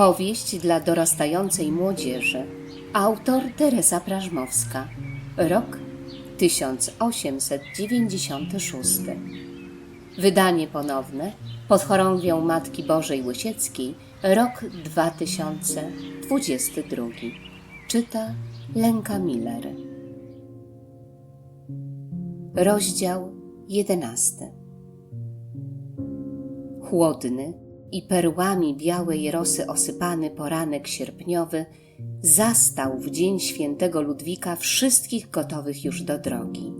Powieść dla dorastającej młodzieży. Autor Teresa Prażmowska. Rok 1896. Wydanie ponowne pod chorągwią Matki Bożej Łysieckiej. Rok 2022. Czyta Lenka Miller. Rozdział 11. Chłodny i perłami białej rosy osypany poranek sierpniowy zastał w dzień świętego Ludwika wszystkich gotowych już do drogi.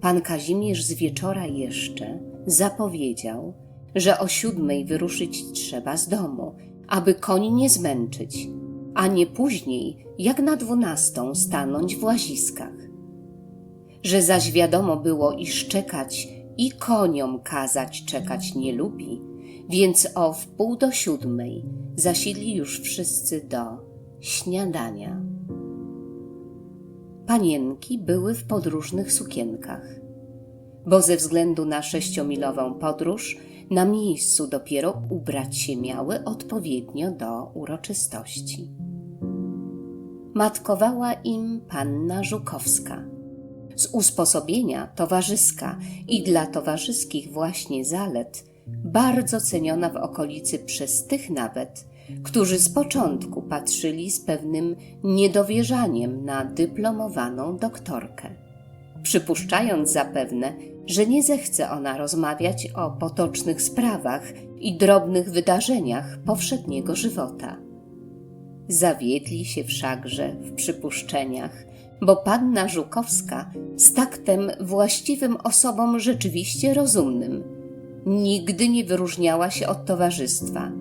Pan Kazimierz z wieczora jeszcze zapowiedział, że o siódmej wyruszyć trzeba z domu, aby koni nie zmęczyć, a nie później jak na dwunastą stanąć w łaziskach. Że zaś wiadomo było, iż czekać i koniom kazać czekać nie lubi, więc o wpół do siódmej zasiedli już wszyscy do śniadania. Panienki były w podróżnych sukienkach, bo ze względu na sześciomilową podróż na miejscu dopiero ubrać się miały odpowiednio do uroczystości. Matkowała im panna Żukowska z usposobienia towarzyska i dla towarzyskich właśnie zalet bardzo ceniona w okolicy przez tych nawet, którzy z początku patrzyli z pewnym niedowierzaniem na dyplomowaną doktorkę, przypuszczając zapewne, że nie zechce ona rozmawiać o potocznych sprawach i drobnych wydarzeniach powszedniego żywota. Zawiedli się wszakże w przypuszczeniach, bo panna Żukowska z taktem właściwym osobom rzeczywiście rozumnym nigdy nie wyróżniała się od towarzystwa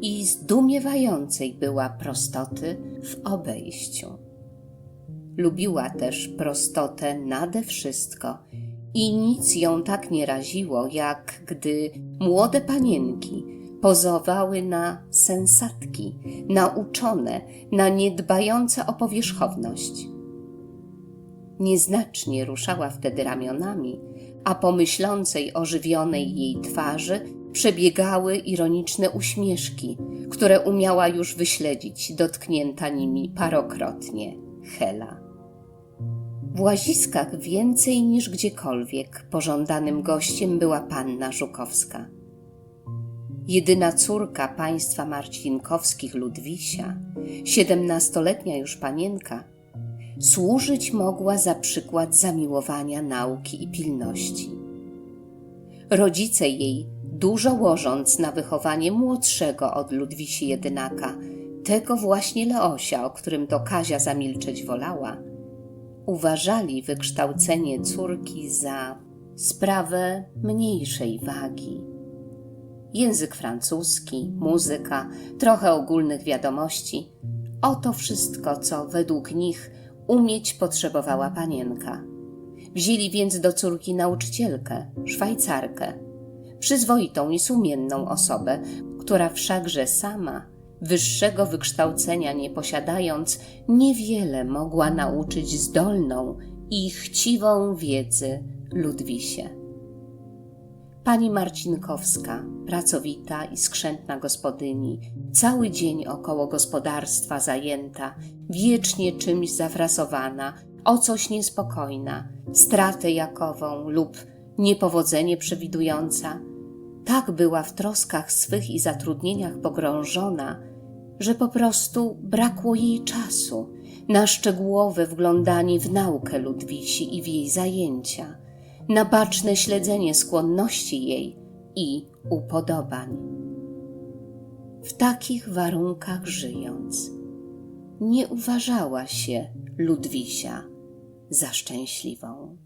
i zdumiewającej była prostoty w obejściu. Lubiła też prostotę nade wszystko i nic ją tak nie raziło, jak gdy młode panienki pozowały na sensatki, na uczone, na niedbające o powierzchowność. Nieznacznie ruszała wtedy ramionami, a po myślącej, ożywionej jej twarzy przebiegały ironiczne uśmieszki, które umiała już wyśledzić, dotknięta nimi parokrotnie Hela. W łaziskach więcej niż gdziekolwiek pożądanym gościem była panna Żukowska. Jedyna córka państwa Marcinkowskich Ludwisia, siedemnastoletnia już panienka, służyć mogła za przykład zamiłowania nauki i pilności. Rodzice jej, dużo łożąc na wychowanie młodszego od Ludwisi jedynaka, tego właśnie Leosia, o którym to Kazia zamilczeć wolała, uważali wykształcenie córki za sprawę mniejszej wagi. Język francuski, muzyka, trochę ogólnych wiadomości oto wszystko, co według nich umieć potrzebowała panienka. Wzięli więc do córki nauczycielkę, szwajcarkę, przyzwoitą i sumienną osobę, która wszakże sama, wyższego wykształcenia nie posiadając, niewiele mogła nauczyć zdolną i chciwą wiedzy Ludwisie. Pani Marcinkowska, pracowita i skrzętna gospodyni, cały dzień około gospodarstwa zajęta, wiecznie czymś zafrasowana, o coś niespokojna, stratę jakową lub niepowodzenie przewidująca, tak była w troskach swych i zatrudnieniach pogrążona, że po prostu brakło jej czasu na szczegółowe wglądanie w naukę Ludwisi i w jej zajęcia, na baczne śledzenie skłonności jej i upodobań. W takich warunkach żyjąc, nie uważała się Ludwisia za szczęśliwą.